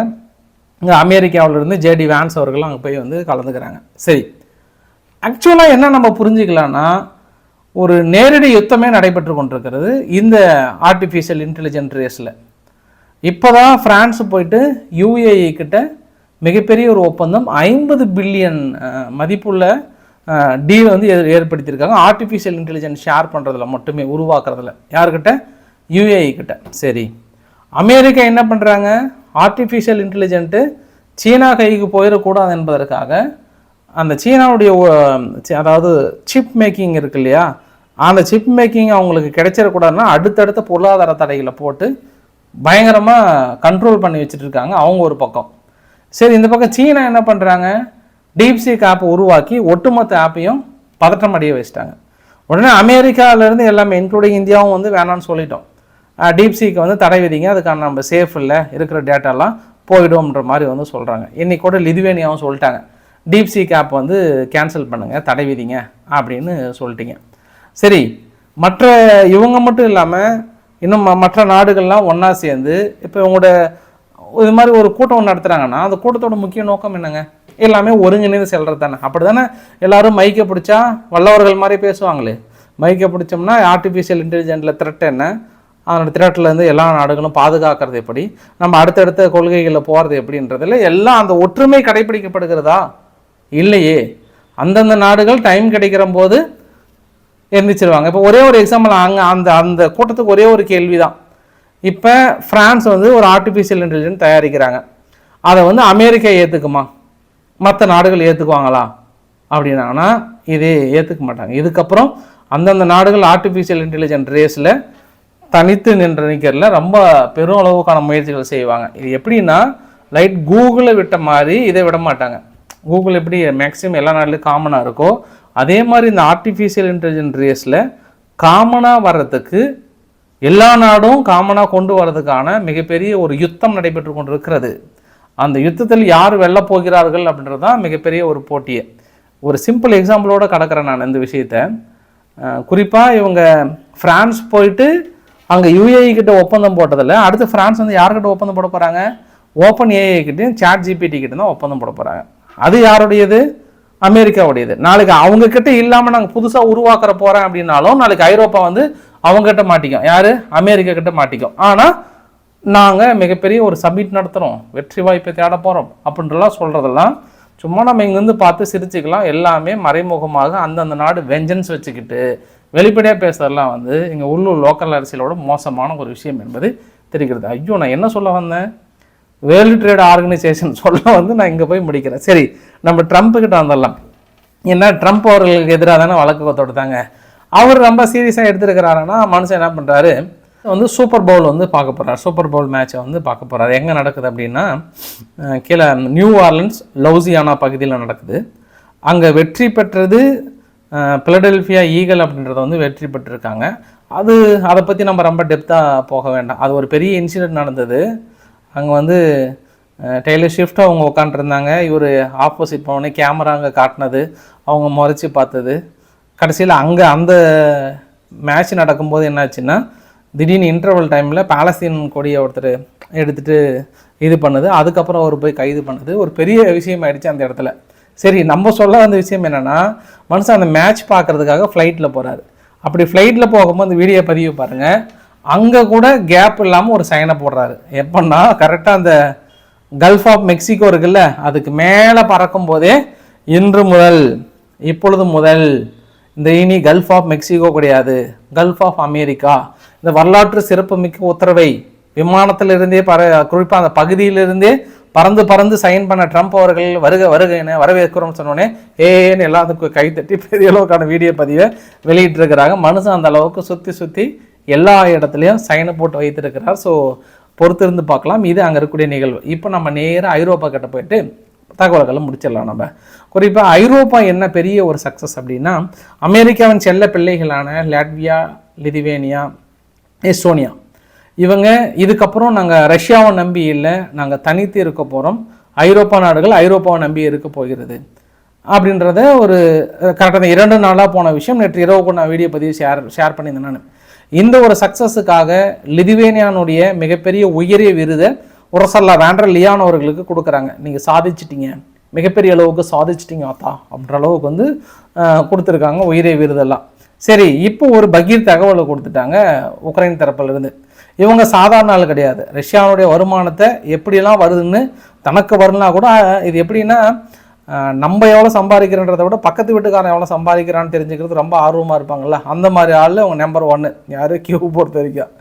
இங்கே அமெரிக்காவிலிருந்து ஜேடி வேன்ஸ் அவர்களும் அங்கே போய் வந்து கலந்துக்கிறாங்க. சரி. ஆக்சுவலாக என்ன நம்ம புரிஞ்சுக்கலான்னா ஒரு நேரடி யுத்தமே நடைபெற்று கொண்டிருக்கிறது இந்த ஆர்டிஃபிஷியல் இன்டெலிஜென்ட் ரேஸில் இப்போ தான் ஃப்ரான்ஸ் போயிட்டு யூஏஇ கிட்ட மிகப்பெரிய ஒரு ஒப்பந்தம் ஐம்பது பில்லியன் மதிப்புள்ள டீல் வந்து ஏ- ஏற்படுத்தியிருக்காங்க. ஆர்டிஃபிஷியல் இன்டெலிஜென்ஸ் ஷேர் பண்ணுறதுல மட்டுமே உருவாக்குறதுல. யார்கிட்ட? யூஏஇ கிட்ட. சரி. அமெரிக்கா என்ன பண்ணுறாங்க ஆர்டிஃபிஷியல் இன்டெலிஜென்ட்டு சீனா கைக்கு போயிடக்கூடாது என்பதற்காக அந்த சீனாவுடைய ஒ- அதாவது சிப் மேக்கிங் இருக்கு இல்லையா அந்த சிப் மேக்கிங் அவங்களுக்கு கிடைச்சிடக்கூடாதுன்னா அடுத்தடுத்த பொருளாதார தடைகளை போட்டு பயங்கரமாக கண்ட்ரோல் பண்ணி வச்சுட்டு இருக்காங்க அவங்க ஒரு பக்கம். சரி இந்த பக்கம் சீனா என்ன பண்ணுறாங்க டீப்சீக் ஆப்பை உருவாக்கி ஒட்டுமொத்த ஆப்பையும் பதட்டம் அடைய வச்சிட்டாங்க. உடனே அமெரிக்காவிலேருந்து எல்லாமே இன்க்ளூடிங் இந்தியாவும் வந்து வேணாம்னு சொல்லிட்டோம். டீப்சீக்கு வந்து தடை விதிங்க. அதுக்கான நம்ம சேஃப் இல்லை. இருக்கிற டேட்டாலாம் போயிடும்ன்ற மாதிரி வந்து சொல்கிறாங்க இன்றைக்கூட லிதுவேனியாவும் சொல்லிட்டாங்க. டீப்சீக் ஆப் வந்து கேன்சல் பண்ணுங்கள் தடை விதிங்க அப்படின்னு சொல்லிட்டீங்க. சரி மற்ற இவங்க மட்டும் இல்லாமல் இன்னும் ம- மற்ற நாடுகள்லாம் ஒன்றா சேர்ந்து இப்போ இவங்களோட இது மாதிரி ஒரு கூட்டம் ஒன்று நடத்துகிறாங்கன்னா அந்த கூட்டத்தோட முக்கிய நோக்கம் என்னங்க? எல்லாமே ஒருங்கிணைந்து செல்கிறது தானே அப்படி தானே எல்லாரும் மைக்கை பிடிச்சா வல்லவர்கள் மாதிரி பேசுவாங்களே. மைக்கை பிடிச்சோம்னா ஆர்டிஃபிஷியல் இன்டெலிஜென்ட்டில் த்ரெட் என்ன? அதனோட threatல எல்லா நாடுகளும் பாதுகாக்கிறது எப்படி? நம்ம அடுத்தடுத்த கொள்கைகளில் போகிறது எப்படின்றதுல எல்லாம் அந்த ஒற்றுமை கடைபிடிக்கப்படுகிறதா? இல்லையே. அந்தந்த நாடுகள் டைம் கிடைக்கிற போது எந்திரிச்சிருவாங்க. இப்போ ஒரே ஒரு எக்ஸாம்பிள் அங்கே அந்த அந்த கூட்டத்துக்கு ஒரே ஒரு கேள்வி தான் இப்போ ஃப்ரான்ஸ் வந்து ஒரு ஆர்டிஃபிஷியல் இன்டெலிஜென்ஸ் தயாரிக்கிறாங்க. அதை வந்து அமெரிக்கா ஏற்றுக்குமா மற்ற நாடுகள் ஏற்றுக்குவாங்களா அப்படின்னாங்கன்னா இது ஏற்றுக்க மாட்டாங்க. இதுக்கப்புறம் அந்தந்த நாடுகள் ஆர்டிஃபிஷியல் இன்டெலிஜென்ட் ரேஸில் தனித்து நின்று நிற்கிறதுல ரொம்ப பெரும் அளவுக்கான முயற்சிகள் செய்வாங்க. இது எப்படின்னா லைட் கூகுளை விட்ட மாதிரி இதை விட மாட்டாங்க. கூகுள் எப்படி மேக்ஸிமம் எல்லா நாட்டிலையும் காமனாக இருக்கோ அதே மாதிரி இந்த ஆர்டிஃபிஷியல் இன்டெலிஜென்ட் ரேஸில் காமனாக வர்றதுக்கு எல்லா நாடும் காமனாக கொண்டு வர்றதுக்கான மிகப்பெரிய ஒரு யுத்தம் நடைபெற்று கொண்டிருக்கிறது. அந்த யுத்தத்தில் யார் வெல்லப் போகிறார்கள் அப்படின்றது தான் மிகப்பெரிய ஒரு போட்டியை. ஒரு சிம்பிள் எக்ஸாம்பிளோட கடக்கிறேன் நான் இந்த விஷயத்த. குறிப்பாக இவங்க ஃப்ரான்ஸ் போயிட்டு அங்கே யூஏஇ கிட்ட ஒப்பந்தம் போட்டதில் அடுத்து ஃப்ரான்ஸ் வந்து யார்கிட்ட ஒப்பந்தம் போட போகிறாங்க ஓப்பன் ஏஐ கிட்டேயும் சாட் ஜிபிடி கிட்ட தான் ஒப்பந்தம் போட போகிறாங்க அது யாருடையது? அமெரிக்காவுடையது. நாளைக்கு அவங்கக்கிட்ட இல்லாமல் நாங்கள் புதுசாக உருவாக்குற போகிறேன் அப்படின்னாலும் நாளைக்கு ஐரோப்பா வந்து அவங்ககிட்ட மாட்டிக்கும். யார்? அமெரிக்கா கிட்ட மாட்டிக்கும். ஆனால் நாங்கள் மிகப்பெரிய ஒரு சப்மிட் நடத்துகிறோம் வெற்றி வாய்ப்பை தேட போகிறோம் அப்படின்றலாம் சொல்கிறதெல்லாம் சும்மா நம்ம இங்கேருந்து பார்த்து சிரிச்சுக்கலாம். எல்லாமே மறைமுகமாக அந்தந்த நாடு வெஞ்சன்ஸ் வச்சுக்கிட்டு வெளிப்படையாக பேசுறதெல்லாம் வந்து இங்கே உள்ளூர் லோக்கல் அரசியலோட மோசமான ஒரு விஷயம் என்பது தெரிகிறது. ஐயோ நான் என்ன சொல்ல வந்தேன்? வேர்ல்டு ட்ரேட் ஆர்கனைசேஷன் சொல்ல வந்து நான் இங்கே போய் முடிக்கிறேன். சரி நம்ம ட்ரம்ப் கிட்ட வந்துடலாம். ஏன்னா ட்ரம்ப் அவர்களுக்கு எதிராக தானே வழக்கு தொடுத்தாங்க. அவர் ரொம்ப சீரியஸாக எடுத்துருக்கிறாருன்னா மனுஷன் என்ன பண்ணுறாரு வந்து சூப்பர் பவுல் வந்து பார்க்க போகிறார் சூப்பர் பவுல் மேட்ச்சை வந்து பார்க்க போகிறார் எங்கே நடக்குது அப்படின்னா கீழே நியூ ஆர்லன்ஸ் லவுசியானா பகுதியில் நடக்குது. அங்கே வெற்றி பெற்றது பிலடெல்ஃபியா ஈகல் அப்படின்றத வந்து வெற்றி பெற்றிருக்காங்க. அது அதை பற்றி நம்ம ரொம்ப டெப்த்தாக போக வேண்டாம். அது ஒரு பெரிய இன்சிடென்ட் நடந்தது. அங்கே வந்து டெய்லர் ஷிஃப்ட் அவங்க உட்காண்ட்ருந்தாங்க இவர் ஆப்போசிட் போனே கேமரா அங்கே காட்டினது. அவங்க முறைச்சி பார்த்தது. கடைசியில் அங்கே அந்த மேட்ச் நடக்கும்போது என்னாச்சுன்னா திடீர்னு இன்டர்வல் டைமில் பாலஸ்தீன் கொடியை ஒருத்தர் எடுத்துகிட்டு இது பண்ணுது. அதுக்கப்புறம் அவர் போய் கைது பண்ணுது. ஒரு பெரிய விஷயம் ஆயிடுச்சு அந்த இடத்துல. சரி நம்ம சொல்ல வந்த விஷயம் என்னென்னா மனுஷன் அந்த மேட்ச் பார்க்கறதுக்காக ஃப்ளைட்டில் போகிறாரு அப்படி ஃப்ளைட்டில் போகும்போது அந்த வீடியோ பதிவு பாருங்கள் அங்கே கூட கேப் இல்லாமல் ஒரு சைனை போடுறாரு. எப்படின்னா கரெக்டாக அந்த கல்ஃப் ஆஃப் மெக்சிகோ இருக்குல்ல அதுக்கு மேலே பறக்கும் போதே இன்று முதல் இப்பொழுது முதல் இந்த இனி கல்ஃப் ஆஃப் மெக்சிகோ கிடையாது. கல்ஃப் ஆஃப் அமெரிக்கா இந்த வரலாற்று சிறப்புமிக்க உத்தரவை விமானத்திலிருந்தே பற குறிப்பாக அந்த பகுதியிலிருந்தே பறந்து பறந்து சைன் பண்ண ட்ரம்ப் அவர்கள் வருக வருக என வரவேற்கிறோம்னு சொன்னோடனே ஏன்னு எல்லாத்துக்கும் கைத்தட்டி பெரிய அளவுக்கான வீடியோ பதிவை வெளியிட்டிருக்கிறாங்க. மனுஷன் அந்த அளவுக்கு சுற்றி சுற்றி எல்லா இடத்துலையும் சைனை போட்டு வைத்திருக்கிறார். ஸோ பொறுத்திருந்து பார்க்கலாம். இது அங்கே இருக்கக்கூடிய நிகழ்வு. இப்போ நம்ம நேராக ஐரோப்பா கிட்ட போயிட்டு தகவல்களை முடிச்சிடலாம் நம்ம. குறிப்பாக ஐரோப்பா என்ன பெரிய ஒரு சக்ஸஸ் அப்படின்னா அமெரிக்காவின் செல்ல பிள்ளைகளான லாட்வியா லிதுவேனியா எஸ்டோனியா. இவங்க இதுக்கப்புறம் நாங்கள் ரஷ்யாவை நம்பி இல்லை நாங்கள் தனித்து இருக்க போகிறோம் ஐரோப்பா நாடுகள் ஐரோப்பாவை நம்பி இருக்க போகிறது. அப்படின்றத ஒரு கரெக்டாக இரண்டு நாளாக போன விஷயம். நேற்று இரவு கூட நான் வீடியோ பதிவு ஷேர் ஷேர் பண்ணியிருந்தேன் நான். இந்த ஒரு சக்ஸஸுக்காக லிதுவேனியானுடைய மிகப்பெரிய உயரிய விருதை உரசல்லா வேண்டர் லியான் அவர்களுக்கு கொடுக்குறாங்க. நீங்கள் சாதிச்சிட்டிங்க. மிகப்பெரிய அளவுக்கு சாதிச்சிட்டிங்க ஆத்தா அப்படின்ற அளவுக்கு வந்து கொடுத்துருக்காங்க உயரிய விருதெல்லாம். சரி இப்போ ஒரு பகீர் தகவலை கொடுத்துட்டாங்க உக்ரைன் தரப்பிலிருந்து. இவங்க சாதாரண ஆள் கிடையாது. ரஷ்யாவுடைய வருமானத்தை எப்படியெல்லாம் வருதுன்னு தனக்கு வரலனா கூட இது எப்படின்னா நம்ம எவ்வளோ சம்பாதிக்கிறன்றதை விட பக்கத்து வீட்டுக்காரன் எவ்வளோ சம்பாதிக்கிறான்னு தெரிஞ்சுக்கிறது ரொம்ப ஆர்வமாக இருப்பாங்கல்ல? அந்த மாதிரி ஆள் அவங்க நம்பர் ஒன்று யார் கியூ பொறுத்த வரைக்கும்.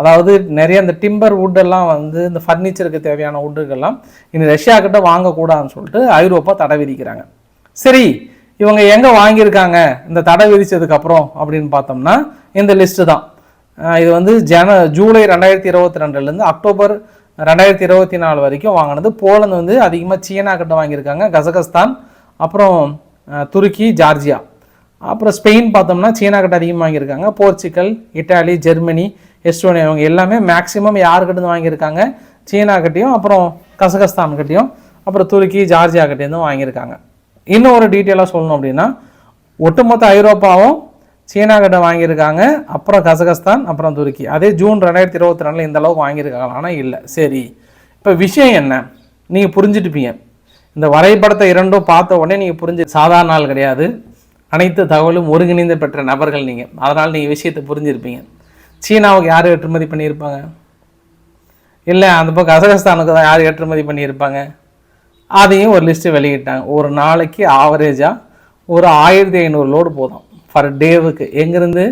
அதாவது நிறைய இந்த டிம்பர் வுட்டெல்லாம் வந்து இந்த ஃபர்னிச்சருக்கு தேவையான வுட்டுக்கெல்லாம் இனி ரஷ்யா கிட்ட வாங்கக்கூடாதுன்னு சொல்லிட்டு ஐரோப்பா தடை விதிக்கிறாங்க. சரி இவங்க எங்கே வாங்கியிருக்காங்க? இந்த தடை விதித்ததுக்கப்புறம் அப்படின்னு பார்த்தோம்னா இந்த லிஸ்ட்டு தான். இது வந்து ஜன ஜூலை ரெண்டாயிரத்தி இருபத்தி ரெண்டுலேருந்து அக்டோபர் ரெண்டாயிரத்தி இருபத்தி நாலு வரைக்கும் வாங்கினது. போலந்து வந்து அதிகமாக சீனா கிட்ட வாங்கியிருக்காங்க. கசகஸ்தான் அப்புறம் துருக்கி ஜார்ஜியா. அப்புறம் ஸ்பெயின் பார்த்தோம்னா சீனா கிட்ட அதிகமாக வாங்கியிருக்காங்க. போர்ச்சுகல் இட்டாலி ஜெர்மனி எஸ்டோனியா இவங்க எல்லாமே மேக்ஸிமம் யாருக்கிட்டேருந்து வாங்கியிருக்காங்க? சீனா கிட்டேயும் அப்புறம் கசகஸ்தான் கிட்டேயும் அப்புறம் துருக்கி ஜார்ஜியா கிட்டேருந்தும் வாங்கியிருக்காங்க. இன்னும் ஒரு டீட்டெயிலாக சொல்லணும் அப்படின்னா ஒட்டுமொத்த ஐரோப்பாவும் சீனா கிட்ட வாங்கியிருக்காங்க அப்புறம் கசகஸ்தான் அப்புறம் துருக்கி. அதே ஜூன் ரெண்டாயிரத்தி இருபத்தி ரெண்டில் இந்த அளவுக்கு வாங்கியிருக்காங்க. ஆனால் இல்லை. சரி. இப்போ விஷயம் என்ன? நீங்கள் புரிஞ்சுட்டுப்பீங்க. இந்த வரைபடத்தை இரண்டும் பார்த்த உடனே நீங்கள் புரிஞ்சு சாதாரண ஆள் கிடையாது. அனைத்து தகவலும் ஒருங்கிணைந்து பெற்ற நபர்கள் நீங்கள் அதனால் நீங்கள் விஷயத்தை புரிஞ்சிருப்பீங்க. சீனாவுக்கு யார் ஏற்றுமதி பண்ணியிருப்பாங்க? இல்லை அந்த பக்கம் கசகஸ்தானுக்கு தான் யார் ஏற்றுமதி பண்ணியிருப்பாங்க? அதையும் ஒரு லிஸ்ட்டு வெளியிட்டாங்க. ஒரு நாளைக்கு ஆவரேஜாக ஒரு ஆயிரத்தி ஐநூறு லோடு போதும். ஃபர் டேவுக்கு எங்கேருந்து?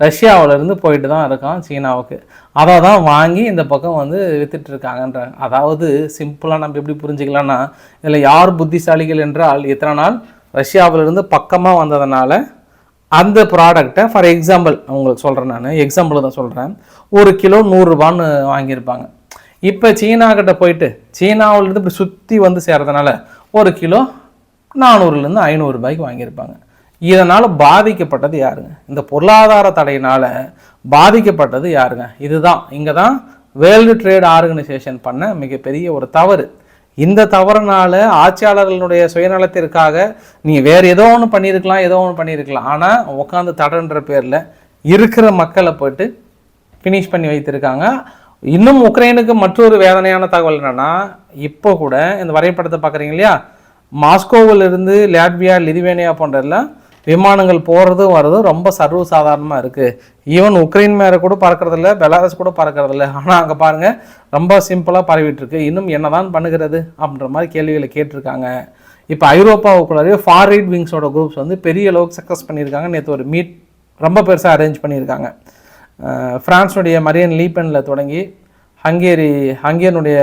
ரஷ்யாவிலேருந்து போயிட்டு தான் இருக்கான் சீனாவுக்கு. அதை தான் வாங்கி இந்த பக்கம் வந்து வித்துட்ருக்காங்கன்றாங்க அதாவது சிம்பிளாக நம்ம எப்படி புரிஞ்சுக்கலாம்னா இதில் யார் புத்திசாலிகள் என்றால் இத்தனை நாள்? ரஷ்யாவிலிருந்து பக்கமாக வந்ததுனால அந்த ப்ராடக்டை ஃபார் எக்ஸாம்பிள் உங்களுக்கு சொல்கிறேன் நான் எக்ஸாம்பிள் தான் சொல்கிறேன் ஒரு கிலோ நூறுரூபான்னு வாங்கியிருப்பாங்க. இப்போ சீனா கிட்ட போயிட்டு சீனாவிலேருந்து இப்படி சுற்றி வந்து சேர்றதுனால ஒரு கிலோ நானூறுலேருந்து ஐநூறுரூபாய்க்கு வாங்கியிருப்பாங்க. இதனால் பாதிக்கப்பட்டது யாருங்க? இந்த பொருளாதார தடையினால் பாதிக்கப்பட்டது யாருங்க? இதுதான். இங்கே தான் வேர்ல்டு ட்ரேட் ஆர்கனைசேஷன் பண்ண மிகப்பெரிய ஒரு தவறு. இந்த தவறுனால ஆட்சியாளர்களுடைய சுயநலத்திற்காக நீ வேறு ஏதோ ஒன்று பண்ணியிருக்கலாம் ஏதோ ஒன்று பண்ணியிருக்கலாம். ஆனால் உட்காந்து தடன்ற பேரில் இருக்கிற மக்களை போயிட்டு ஃபினிஷ் பண்ணி வைத்திருக்காங்க. இன்னும் உக்ரைனுக்கு மற்றொரு வேதனையான தகவல் என்னென்னா இப்போ கூட இந்த வரைபடத்தை பார்க்குறீங்க இல்லையா? மாஸ்கோவில் இருந்து லாட்வியா லிதுவேனியா போன்றதெல்லாம் விமானங்கள் போகிறதும் வர்றதும் ரொம்ப சர்வ சாதாரணமாக இருக்குது ஈவன் உக்ரைன் மேலே கூட பறக்கறதில்ல பெலாரஸ் கூட பறக்கறதில்ல. ஆனால் அங்கே பாருங்கள் ரொம்ப சிம்பிளாக பரவிட்டுருக்கு இன்னும் இன்னும் என்னதான் பண்ணுகிறது அப்படின்ற மாதிரி கேள்விகளை கேட்டிருக்காங்க. இப்போ ஐரோப்பாவுக்குள்ளாரே ஃபாரிட் விங்ஸோட குரூப்ஸ் வந்து பெரிய அளவுக்கு சக்ஸஸ் பண்ணியிருக்காங்க. நேற்று ஒரு மீட் ரொம்ப பெருசாக அரேஞ்ச் பண்ணியிருக்காங்க. ஃப்ரான்ஸுடைய மரியன் லீபனில் தொடங்கி ஹங்கேரி ஹங்கேரியனுடைய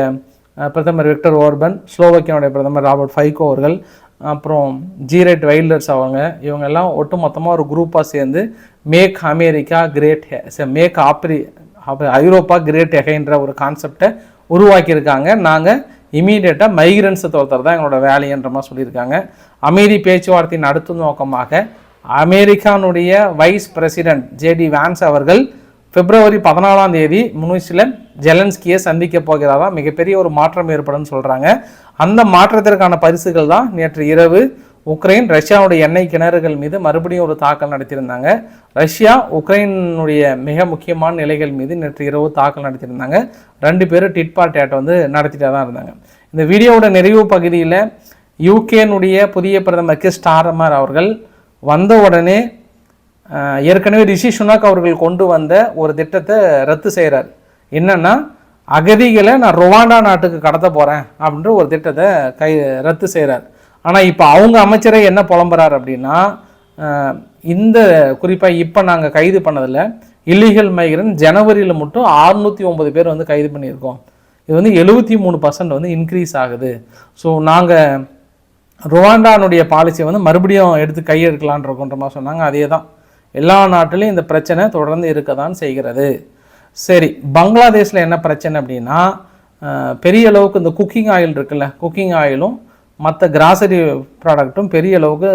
பிரதமர் விக்டர் ஓர்பன் ஸ்லோவக்கியனுடைய பிரதமர் ராபர்ட் ஃபைகோ அவர்கள் அப்புறம் ஜீரேட் வைல்டர்ஸ் அவங்க இவங்க எல்லாம் ஒட்டு மொத்தமாக ஒரு குரூப்பாக சேர்ந்து மேக் அமெரிக்கா கிரேட் மேக் ஆப்ரி ஐரோப்பா கிரேட் எகைன்ற ஒரு கான்செப்டை உருவாக்கியிருக்காங்க. நாங்கள் இமீடியட்டாக மைக்ரன்ஸை துரத்துறது தான் எங்களோட வேலைன்ற மாதிரி சொல்லியிருக்காங்க. அமைதி பேச்சுவார்த்தையின் அடுத்த நோக்கமாக அமெரிக்கானுடைய வைஸ் பிரசிடென்ட் ஜேடி வான்ஸ் அவர்கள் பிப்ரவரி பதினாலாம் தேதி முனிசில் ஜெலன்ஸ்கியை சந்திக்க போகிறதா மிகப்பெரிய ஒரு மாற்றம் ஏற்படும்னு சொல்கிறாங்க அந்த மாற்றத்திற்கான பரிசுகள் தான் நேற்று இரவு உக்ரைன் ரஷ்யாவுடைய எண்ணெய் கிணறுகள் மீது மறுபடியும் ஒரு தாக்கல் நடத்தியிருந்தாங்க. ரஷ்யா உக்ரைனுடைய மிக முக்கியமான நிலைகள் மீது நேற்று இரவு தாக்கல் நடத்தியிருந்தாங்க. ரெண்டு பேரும் டிட்பா டேட் வந்து நடத்திட்டே தான் இருந்தாங்க. இந்த வீடியோவோட நிறைவு பகுதியில் யூகேனுடைய புதிய பிரதமர் கிஸ் ஸ்டாரமர் அவர்கள் வந்த உடனே ஏற்கனவே ரிஷி சுனாக் அவர்கள் கொண்டு வந்த ஒரு திட்டத்தை ரத்து செய்கிறார் என்னென்னா அகதிகளை நான் ருவாண்டா நாட்டுக்கு கடத்த போகிறேன் அப்படின்ற ஒரு திட்டத்தை கை ரத்து செய்கிறார் ஆனால் இப்போ அவங்க அமைச்சரை என்ன புலம்புறார் அப்படின்னா இந்த குறிப்பாக இப்போ நாங்கள் கைது பண்ணதில் இல்லீகல் மைக்ரன் ஜனவரியில் மட்டும் 609 ஒன்பது பேர் வந்து கைது பண்ணியிருக்கோம். இது வந்து எழுபத்தி மூணு பர்சன்ட் வந்து இன்க்ரீஸ் ஆகுது. ஸோ நாங்கள் ருவாண்டானுடைய பாலிசியை வந்து மறுபடியும் எடுத்து கையெடுக்கலான் இருக்கோன்ற மாதிரி சொன்னாங்க. அதே தான் எல்லா நாட்டிலையும் இந்த பிரச்சனை தொடர்ந்து இருக்க தான் செய்கிறது. சரி பங்களாதேஷில் என்ன பிரச்சனை அப்படின்னா பெரிய அளவுக்கு இந்த குக்கிங் ஆயில் இருக்குல்ல குக்கிங் ஆயிலும் மற்ற கிராசரி ப்ராடக்ட்டும் பெரிய அளவுக்கு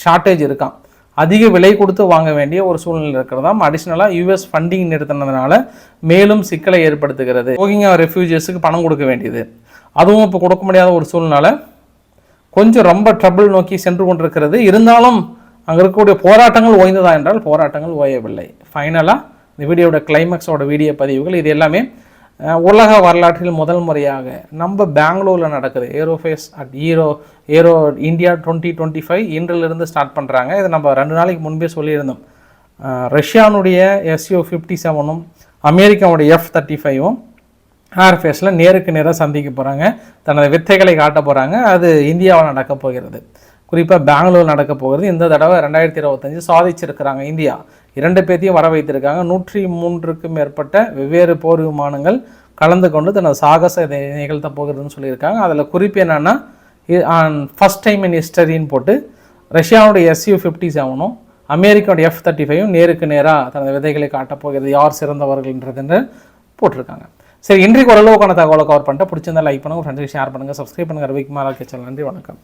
ஷார்ட்டேஜ் இருக்கான் அதிக விலை கொடுத்து வாங்க வேண்டிய ஒரு சூழ்நிலை இருக்கிறதாம். அடிஷ்னலாக யூஎஸ் ஃபண்டிங் நிறுத்தினதுனால மேலும் சிக்கலை ஏற்படுத்துகிறது. ரோஹிங்கா ரெஃப்யூஜியஸுக்கு பணம் கொடுக்க வேண்டியது. அதுவும் இப்போ கொடுக்க முடியாத ஒரு சூழ்நிலை. கொஞ்சம் ரொம்ப ட்ரபிள் நோக்கி சென்று கொண்டிருக்கிறது. இருந்தாலும் அங்கே இருக்கக்கூடிய போராட்டங்கள் ஓய்ந்ததா என்றால் போராட்டங்கள் ஓயவில்லை. ஃபைனலாக இந்த வீடியோட கிளைமேக்ஸோட வீடியோ பதிவுகள் இது எல்லாமே உலக வரலாற்றில் முதல் முறையாக நம்ம பெங்களூரில் நடக்குது. ஏரோஃபேஸ் at aero Aero India twenty twenty five இன்றிலிருந்து ஸ்டார்ட் பண்ணுறாங்க இதை நம்ம ரெண்டு நாளைக்கு முன்பே சொல்லியிருந்தோம். ரஷ்யானுடைய எஸ்யூ ஃபிஃப்டி செவனும் அமெரிக்காவுடைய எஃப் தேர்ட்டி ஃபைவும் ஏர்ஃபேஸில் நேருக்கு நேராக சந்திக்க போகிறாங்க தனது வித்தைகளை காட்ட போகிறாங்க அது இந்தியாவில் நடக்க போகிறது. குறிப்பாக பெங்களூர் நடக்க போகிறது இந்த தடவை ரெண்டாயிரத்தி இருபத்தஞ்சு சாதிச்சிருக்கிறாங்க இந்தியா. இரண்டு பேர்த்தையும் வர வைத்திருக்காங்க. நூற்றி மூன்றுக்கும் மேற்பட்ட வெவ்வேறு போர் விமானங்கள் கலந்து கொண்டு தனது சாகச நிகழ்த்த போகிறதுன்னு சொல்லியிருக்காங்க. அதில் குறிப்பு என்னென்னா ஃபஸ்ட் டைம் இன் ஹிஸ்டரின்னு போட்டு ரஷ்யாவுடைய எஸ்யூ ஃபிஃப்டி செவனும் அமெரிக்காவுடைய எஃப் தேர்ட்டி ஃபைவும் நேருக்கு நேராக தனது விதைகளை காட்டப் போகிறது யார் சிறந்தவர்கள்ன்றதுன்னு போட்டிருக்காங்க. சரி இன்றைக்கு ஓரளவுக்கான தகவலை கவர் பண்ணிட்டு பிடிச்சிருந்தா லைக் பண்ணுங்கள் ஃப்ரெண்ட்ஸுக்கு ஷேர் பண்ணுங்கள் சப்ஸ்கிரைப் பண்ணுங்கள் ரவிக்குமார் ஆர்கே சேனல். நன்றி வணக்கம்.